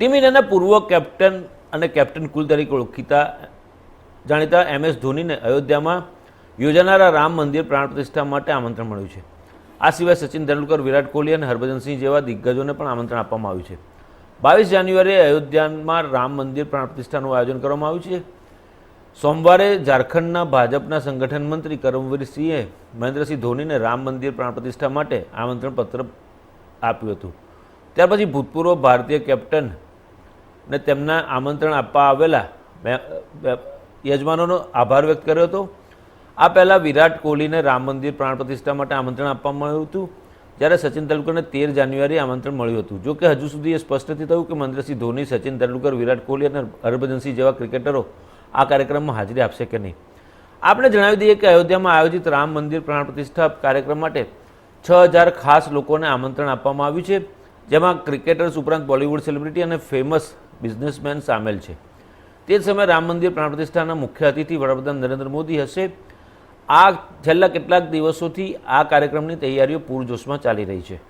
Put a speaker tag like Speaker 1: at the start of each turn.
Speaker 1: Team ઇન્ડિયાના પૂર્વ captain અને કેપ્ટન કુલ તરીકે ઓળખીતા, જાણીતા એમ એસ ધોનીને અયોધ્યામાં યોજાનારા રામ મંદિર પ્રાણ પ્રતિષ્ઠા માટે આમંત્રણ મળ્યું છે. આ સિવાય સચિન તેંડુલકર, વિરાટ કોહલી અને હરભજનસિંહ જેવા દિગ્ગજોને પણ આમંત્રણ આપવામાં આવ્યું છે. બાવીસ જાન્યુઆરીએ અયોધ્યામાં રામ મંદિર પ્રાણ પ્રતિષ્ઠાનું આયોજન કરવામાં આવ્યું છે. સોમવારે ઝારખંડના ભાજપના સંગઠન મંત્રી કરમવીરસિંહે મહેન્દ્રસિંહ ધોનીને રામ મંદિર પ્રાણ પ્રતિષ્ઠા માટે આમંત્રણ પત્ર આપ્યું હતું. ત્યાર પછી ભૂતપૂર્વ ભારતીય કેપ્ટન ને તેમના આમંત્રણ આપવા આવેલા. યજમાનોનો આભાર વ્યક્ત કર્યો હતો. આ પહેલાં વિરાટ કોહલીને રામ મંદિર પ્રાણ પ્રતિષ્ઠા માટે આમંત્રણ આપવામાં આવ્યું હતું. જ્યારે સચિન તેંડુલકરને તેર જાન્યુઆરી આમંત્રણ મળ્યું હતું. જો કે હજુ સુધી એ સ્પષ્ટ નથી થયું કે મહેન્દ્રસિંહ ધોની, સચિન તેંડુલકર, વિરાટ કોહલી અને હરભજનસિંહ જેવા ક્રિકેટરો આ કાર્યક્રમમાં હાજરી આપશે કે નહીં. આપણે જણાવી દઈએ કે અયોધ્યામાં આયોજિત રામ મંદિર પ્રાણ પ્રતિષ્ઠા કાર્યક્રમ માટે છ હજાર ખાસ લોકોને આમંત્રણ આપવામાં આવ્યું છે. જેમાં ક્રિકેટર્સ ઉપરાંત બોલિવૂડ સેલિબ્રિટી અને ફેમસ બિઝનેસમેન સામેલ છે. તે જ સમયે રામ મંદિર પ્રાણ પ્રતિષ્ઠાના મુખ્ય અતિથિ વડાપ્રધાન નરેન્દ્ર મોદી હશે. આ છેલ્લા કેટલાક દિવસોથી આ કાર્યક્રમની તૈયારીઓ પૂરજોશમાં ચાલી રહી છે.